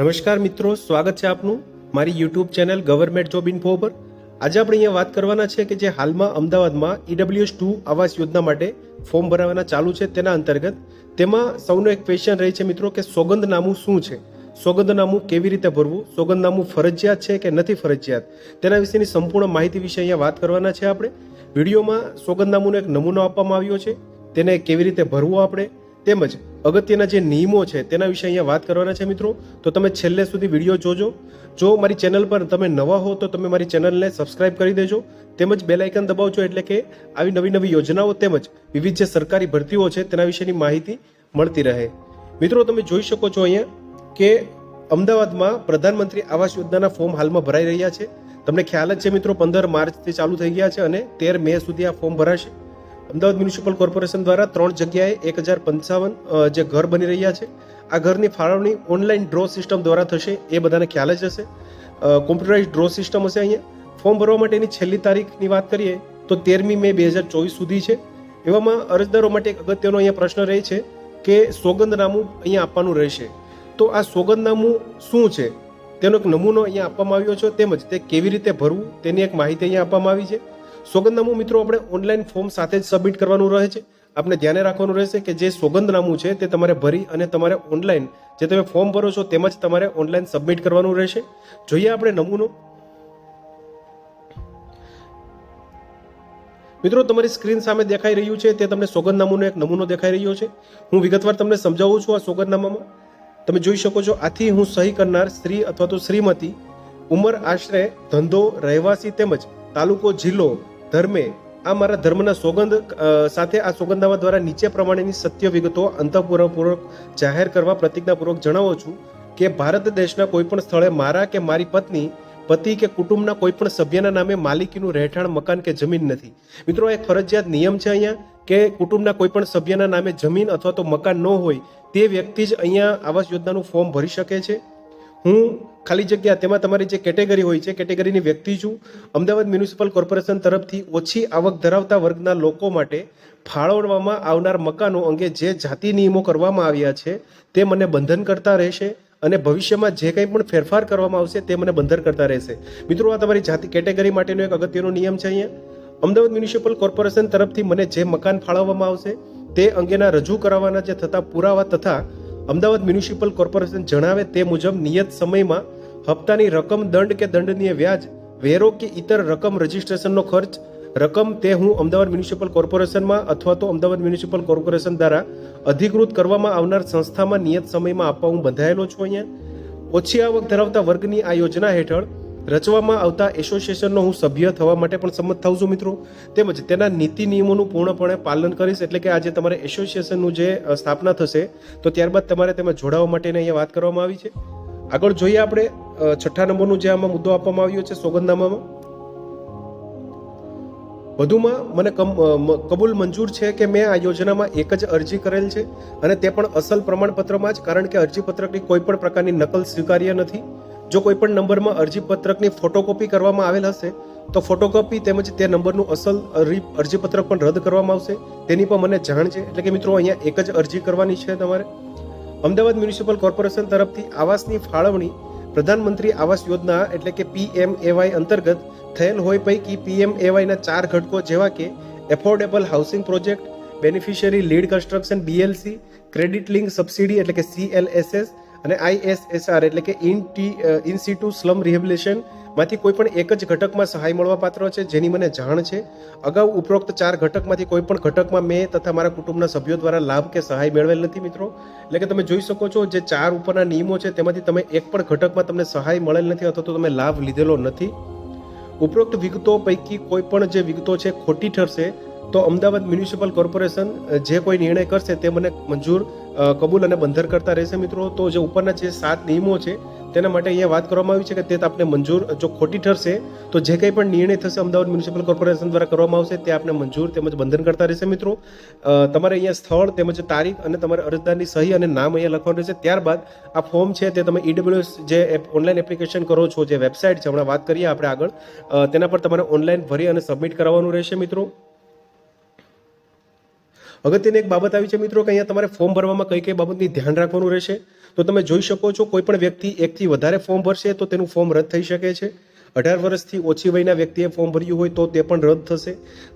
નમસ્કાર મિત્રો, સ્વાગત છે આપનું મારી YouTube channel government job info પર. આજે આપણે અહીંયા વાત કરવાના છે કે જે હાલમાં અમદાવાદમાં ઈડબ્લ્યુએસ ટુ આવાસ યોજના માટે ફોર્મ ભરાવાના ચાલુ છે તેના અંતર્ગત તેમાં સૌનો એક ક્વેશ્ચન રહે છે મિત્રો કે સોગંદનામું શું છે? સોગંદનામું કેવી રીતે ભરવું? સોગંદનામું ફરજિયાત છે કે નથી ફરજિયાત? તેના વિશેની સંપૂર્ણ માહિતી વિશે અહીંયા વાત કરવાના છે આપણે. વિડીયોમાં સોગંદનામુનો એક નમૂનો આપવામાં આવ્યો છે. તેને કેવી રીતે ભરવું આપણે? તેમજ અગત્યના જે નિયમો છે તેના વિશે અહીંયા વાત કરવાના છે મિત્રો. તો તમે છેલ્લે સુધી વીડિયો જોજો. જો મારી ચેનલ પર તમે નવા હો તો તમે મારી ચેનલને સબસ્ક્રાઇબ કરી દેજો. તેમજ બેલ આઇકન દબાવજો એટલે કે આવી નવી નવી યોજનાઓ તેમજ વિવિધ જે સરકારી ભરતીઓ છે તેના વિશેની માહિતી મળતી રહે. મિત્રો, તમે જોઈ શકો છો અહીંયા કે અમદાવાદમાં પ્રધાનમંત્રી આવાસ યોજનાના ફોર્મ હાલમાં ભરાઈ રહ્યા છે. તમને ખ્યાલ જ છે મિત્રો, પંદર માર્ચથી ચાલુ થઈ ગયા છે અને તેર મે સુધી આ ફોર્મ ભરાશે. અમદાવાદ મ્યુનિસિપલ કોર્પોરેશન દ્વારા ત્રણ જગ્યાએ એક હજાર પંચાવન જે ઘર બની રહ્યા છે. આ ઘરની ફાળવણી ઓનલાઈન ડ્રો સિસ્ટમ દ્વારા થશે, એ બધાને ખ્યાલ જ હશે. કોમ્પ્યુટરાઇઝ ડ્રો સિસ્ટમ હશે અહીંયા. ફોર્મ ભરવા માટેની છેલ્લી તારીખની વાત કરીએ, તો તેરમી મે બે હજાર ચોવીસ સુધી છે. એવામાં અરજદારો માટે એક અગત્યનો અહીંયા પ્રશ્ન રહે છે કે સોગંદનામું અહીંયા આપવાનું રહેશે. તો આ સોગંદનામું શું છે? તેનો એક નમૂનો અહીંયા આપવામાં આવ્યો છે. તેમજ તે કેવી રીતે ભરવું, તેની એક માહિતી અહીંયા આપવામાં આવી છે. સોગંદનામું મિત્રો આપણે ઓનલાઈન ફોર્મ સાથે જ સબમિટ કરવાનું રહે છે. આપણે ધ્યાને રાખવાનું રહેશે કે જે સોગંદનામું છે તે તમારે ભરી અને તમારે ઓનલાઈન જે તમે ફોર્મ ભરો છો તેમજ તમારે ઓનલાઈન સબમિટ કરવાનું રહેશે. જોઈએ આપણે નમૂનો. મિત્રો, તમારી સ્ક્રીન સામે દેખાઈ રહ્યું છે તે તમને સોગંદનામુનો એક નમૂનો દેખાઈ રહ્યો છે. હું વિગતવાર તમને સમજાવું છું આ સોગંદનામામાં. તમે જોઈ શકો છો, આથી હું સહી કરનાર સ્ત્રી અથવા તો શ્રીમતી, ઉંમર આશરે ધંધો, રહેવાસી તેમજ તાલુકો, જિલ્લો ધર્મે આ મારા ધર્મના સોગંદ સાથે આ સોગંદનામા દ્વારા નીચે પ્રમાણેની સત્ય વિગતો અંતઃપૂર્વક જાહેર કરવા પ્રતિજ્ઞાપૂર્વક જણાવું છું કે ભારત દેશના કોઈપણ સ્થળે મારા કે મારી પત્ની, પતિ કે કુટુંબના કોઈપણ સભ્યના નામે માલિકીનું રહેઠાણ, મકાન કે જમીન નથી. મિત્રો, એક ફરજિયાત નિયમ છે અહીંયા કે કુટુંબના કોઈપણ સભ્યના નામે જમીન અથવા તો મકાન ન હોય તે વ્યક્તિ જ અહીંયા આવાસ યોજનાનું ફોર્મ ભરી શકે છે. હું ખાલી જગ્યા તેમાં તમારી જે કેટેગરી હોય છે, કેટેગરીની વ્યક્તિ છું. અમદાવાદ મ્યુનિસિપલ કોર્પોરેશન તરફથી ઓછી આવક ધરાવતા વર્ગના લોકો માટે ફાળવવામાં આવનાર મકાનો અંગે જે જાતિ નિયમો કરવામાં આવ્યા છે, તે મને બંધન કરતા રહેશે અને ભવિષ્યમાં જે કંઈ પણ ફેરફાર કરવામાં આવશે, તે મને બંધન કરતા રહેશે. મિત્રો, આ તમારી જાતિ કેટેગરી માટેનો એક અગત્યનો નિયમ છે અહીંયા. અમદાવાદ મ્યુનિસિપલ કોર્પોરેશન તરફથી મને જે મકાન ફાળવવામાં આવશે, તે અંગેના રજૂ કરાવવાના જે થતા પુરાવા તથા અમદાવાદ મ્યુનિસિપલ કોર્પોરેશન જણાવે તે મુજબ નિયત સમયમાં હપ્તાની રકમ દંડ કે દંડનીય વ્યાજ, વેરો કે ઇતર રકમ રજિસ્ટ્રેશનનો ખર્ચ, રકમ તે હું અમદાવાદ મ્યુનિસિપલ કોર્પોરેશનમાં અથવા તો અમદાવાદ મ્યુનિસિપલ કોર્પોરેશન દ્વારા અધિકૃત કરવામાં આવનાર સંસ્થામાં નિયત સમયમાં આપવા હું બંધાયેલો છું અહીંયા. ઓછી આવક ધરાવતા વર્ગની આ યોજના હેઠળ રચવામાં આવતા એસોસિએશનનો હું સભ્ય થવા માટે પણ સંમત થાઉં છું, મિત્રો. તેમજ તેના નીતિ નિયમોનું પૂર્ણપણે પાલન કરીશ, એટલે કે આજે તમારે એસોસિએશનનું જે સ્થાપના થશે, તો ત્યારબાદ તમારે તેમાં જોડાવા માટેની અહીંયા વાત કરવામાં આવી છે. આગળ જોઈએ આપણે છઠ્ઠા નંબરનું જે આમાં મુદ્દો આપવામાં આવ્યો છે, સોગંદનામામાં. વધુમાં મને કબૂલ મંજૂર છે કે મેં આ યોજનામાં એક જ અરજી કરેલ છે, અને તે પણ અસલ પ્રમાણપત્રમાં જ, કારણ કે અરજીપત્રકની કોઈ પણ પ્રકારની નકલ સ્વીકાર્ય નથી. જો કોઈ પણ નંબરમાં અરજીપત્રકની ફોટોકોપી કરવામાં આવેલ હશે, તો ફોટોકોપી તેમજ તે નંબરનું અસલ અરજીપત્રક પણ રદ કરવામાં આવશે. તેની પણ મને જાણ છે. એટલે કે મિત્રો, અહીંયા એક જ અરજી કરવાની છે તમારે. અમદાવાદ મ્યુનિસિપલ કોર્પોરેશન તરફથી આવાસની ફાળવણી પ્રધાનમંત્રી આવાસ યોજના, એટલે કે પીએમ એવાય અંતર્ગત થયેલ હોય પૈકી પીએમ એવાયના ચાર ઘટકો જેવા કે affordable housing project, beneficiary lead construction BLC credit link subsidy, એટલે કે સીએલએસએસ અને આઈએસએસઆર એટલે કે in T in situ slum રિહેબિલેશનમાંથી કોઈ પણ એક જ ઘટકમાં સહાય મળવા પાત્ર છે, જેની મને જાણ છે. અગાઉ ઉપરોક્ત ચાર ઘટકમાંથી કોઈ પણ ઘટકમાં મેં તથા મારા કુટુંબના સભ્યો દ્વારા લાભ કે સહાય મેળવેલ નથી મિત્રો. એટલે કે તમે જોઈ શકો છો, જે ચાર ઉપરના નિયમો છે, તેમાંથી તમે એક પણ ઘટકમાં તમને સહાય મળેલ નથી અથવા તો તમે લાભ લીધેલો નથી. ઉપરોક્ત વિગતો પૈકી કોઈ પણ જે વિગતો છે, ખોટી ઠરશે તો અમદાવાદ મ્યુનિસિપલ કોર્પોરેશન જે કોઈ નિર્ણય કરશે તે મને મંજૂર કબૂલ અને બંધર કરતા રહેશે મિત્રો. તો જે ઉપરના જે સાત નિયમો છે, તેના માટે અહીંયા વાત કરવામાં આવી છે કે તે આપને મંજૂર, જો ખોટી ઠરશે, તો જે કંઈ પણ નિર્ણય થશે અમદાવાદ મ્યુનિસિપલ કોર્પોરેશન દ્વારા કરવામાં આવશે, તે આપને મંજૂર તેમજ બંધન કરતા રહેશે મિત્રો. તમારે અહીંયા સ્થળ તેમજ તારીખ અને તમારે અરજદારની સહી અને નામ અહીંયા લખવાનું રહેશે. ત્યારબાદ આ ફોર્મ છે તે તમે ઈડબ્લ્યુએસ જે ઓનલાઈન એપ્લિકેશન કરો છો, જે વેબસાઇટ છે, હમણાં વાત કરીએ આપણે આગળ તેના પર તમારે ઓનલાઈન ભરી અને સબમિટ કરાવવાનું રહેશે મિત્રો. અગત્યની એક બાબત આવી છે મિત્રો કે અહીંયા તમારે ફોર્મ ભરવામાં કઈ કઈ બાબતની ધ્યાન રાખવાનું રહેશે, તો તમે જોઈ શકો છો કોઈ પણ વ્યક્તિ એકથી વધારે ફોર્મ ભરશે તો તેનું ફોર્મ રદ થઈ શકે છે. અઢાર વર્ષથી ઓછી વયના વ્યક્તિએ ફોર્મ ભર્યું હોય તો તે પણ રદ થશે.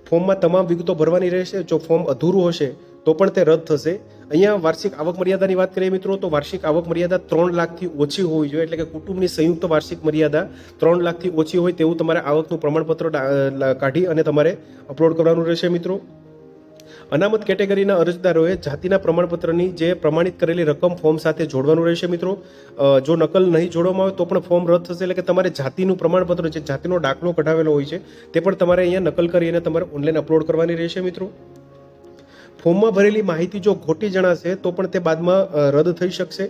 ફોર્મમાં તમામ વિગતો ભરવાની રહેશે. જો ફોર્મ અધૂરું હશે, તો પણ તે રદ થશે. અહીંયા વાર્ષિક આવક મર્યાદાની વાત કરીએ મિત્રો, તો વાર્ષિક આવક મર્યાદા ત્રણ લાખથી ઓછી હોવી જોઈએ. એટલે કે કુટુંબની સંયુક્ત વાર્ષિક મર્યાદા ત્રણ લાખથી ઓછી હોય તેવું તમારે આવકનું પ્રમાણપત્ર કાઢી અને તમારે અપલોડ કરવાનું રહેશે મિત્રો. અનામત કેટેગરીના અરજદારોએ જાતિના પ્રમાણપત્રની જે પ્રમાણિત કરેલી રકમ ફોર્મ સાથે જોડવાનું રહેશે મિત્રો. જો નકલ નહીં જોડવામાં આવે તો પણ ફોર્મ રદ થશે એટલે કે તમારે જાતિનું પ્રમાણપત્ર જે જાતિનો દાખલો કઢાવેલો હોય છે તે પણ તમારે અહીંયા નકલ કરીને તમારે ઓનલાઈન અપલોડ કરવાની રહેશે મિત્રો. ફોર્મમાં ભરેલી માહિતી જો ખોટી જણાશે, તો પણ તે બાદમાં રદ થઈ શકશે.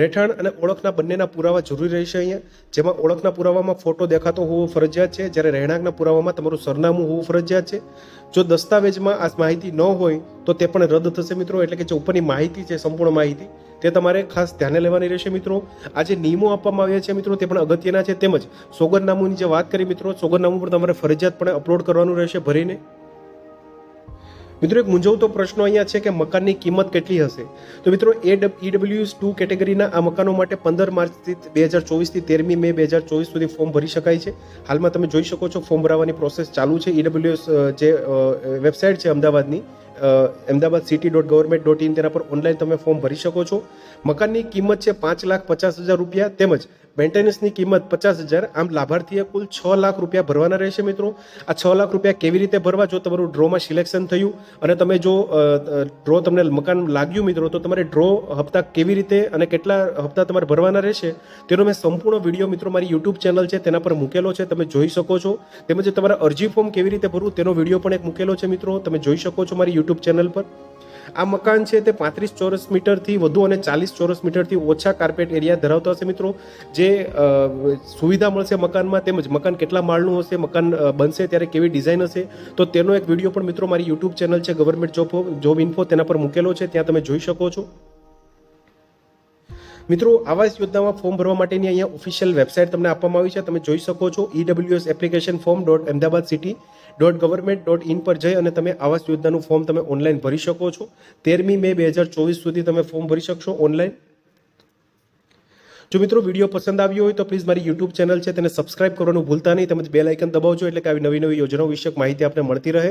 રહેઠાણ અને ઓળખના બંનેના પુરાવા જરૂરી રહેશે અહીંયા. જેમાં ઓળખના પુરાવામાં ફોટો દેખાતો હોવો ફરજિયાત છે. જ્યારે રહેણાંકના પુરાવામાં તમારું સરનામું હોવું ફરજિયાત છે. જો દસ્તાવેજમાં આ માહિતી ન હોય, તો તે પણ રદ થશે મિત્રો. એટલે કે જે ઉપરની માહિતી છે, સંપૂર્ણ માહિતી, તે તમારે ખાસ ધ્યાને લેવાની રહેશે મિત્રો. આ જે નિયમો આપવામાં આવ્યા છે મિત્રો, તે પણ અગત્યના છે. તેમજ સોગંદનામુની જે વાત કરી મિત્રો સોગરનામું પણ તમારે ફરજિયાતપણે અપલોડ કરવાનું રહેશે ભરીને. મિત્રો, એક મૂંઝવતો પ્રશ્ન અહીંયા છે કે મકાનની કિંમત કેટલી હશે? તો મિત્રો એ ઈડબ્લ્યુએસ ટુ કેટેગરીના આ મકાનો માટે પંદર માર્ચથી બે હજાર ચોવીસથી તેરમી મે બે હજાર ચોવીસ સુધી ફોર્મ ભરી શકાય છે. હાલમાં તમે જોઈ શકો છો, ફોર્મ ભરાવાની પ્રોસેસ ચાલુ છે. ઈડબ્લ્યુએસ જે વેબસાઇટ છે અમદાવાદની Ahmedabad city dot government dot in તેના પર ઓનલાઈન તમે ફોર્મ ભરી શકો છો. મકાનની કિંમત છે પાંચ લાખ પચાસ હજાર રૂપિયા તેમજ મેન્ટેનન્સની કિંમત પચાસ હજાર. આમ લાભાર્થીએ કુલ છ લાખ રૂપિયા ભરવાના રહેશે મિત્રો. આ છ લાખ રૂપિયા કેવી રીતે ભરવા? જો તમારું ડ્રોમાં સિલેક્શન થયું અને તમે જો ડ્રો તમને મકાન લાગ્યું મિત્રો, તો તમારે ડ્રો હપ્તા કેવી રીતે અને કેટલા હપ્તા તમારે ભરવાના રહેશે, તેનો મેં સંપૂર્ણ વીડિયો મિત્રો મારી યુટ્યુબ ચેનલ છે, તેના પર મૂકેલો છે, તમે જોઈ શકો છો. તેમજ તમારા અરજી ફોર્મ કેવી રીતે ભરવું તેનો વીડિયો પણ એક મૂકેલો છે મિત્રો, તમે જોઈ શકો છો મારી યુટ્યુબ ચેનલ પર. આ મકાન છે તે પાંત્રીસ ચોરસ મીટરથી વધુ અને ચાલીસ ચોરસ મીટરથી ઓછા કાર્પેટ એરિયા ધરાવતા હશે મિત્રો. જે સુવિધા મળશે મકાનમાં તેમજ મકાન કેટલા માળનું હશે, મકાન બનશે, ત્યારે કેવી ડિઝાઇન હશે, તો તેનો એક વીડિયો પણ મિત્રો મારી યુટ્યુબ ચેનલ છે ગવર્મેન્ટ જોબ જોબ ઇન્ફો તેના પર મૂકેલો છે, ત્યાં તમે જોઈ શકો છો. મિત્રો આવાસ યોજનામાં ફોર્મ ભરવા માટેની અહીંયા ઓફિશિયલ વેબસાઇટ તમને આપવામાં આવી છે. તમે જોઈ શકો છો EWS application form dot Ahmedabad city dot government dot in પર જઈ અને તમે આવાસ યોજનાનું ફોર્મ તમે ઓનલાઈન ભરી શકો છો. તેરમી મે બે હજાર ચોવીસ સુધી તમે ફોર્મ ભરી શકશો ઓનલાઈન જો મિત્રો વીડિયો પસંદ આવ્યો હોય તો પ્લીઝ મારી યુટ્યુબ ચેનલ છે તેને સબસ્ક્રાઇબ કરવાનું ભૂલતા નહીં તેમજ બે લાઇકન દબાવજો એટલે કે આવી નવી નવી યોજનાઓ વિશે માહિતી આપણે મળતી રહે.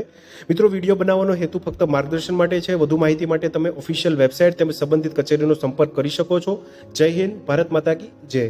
મિત્રો વીડિયો બનાવવાનો હેતુ ફક્ત માર્ગદર્શન માટે છે. વધુ માહિતી માટે તમે ઓફિશિયલ વેબસાઇટ તેમજ સંબંધિત કચેરીનો સંપર્ક કરી શકો છો. જય હિન્દ, ભારત માતા કી જય.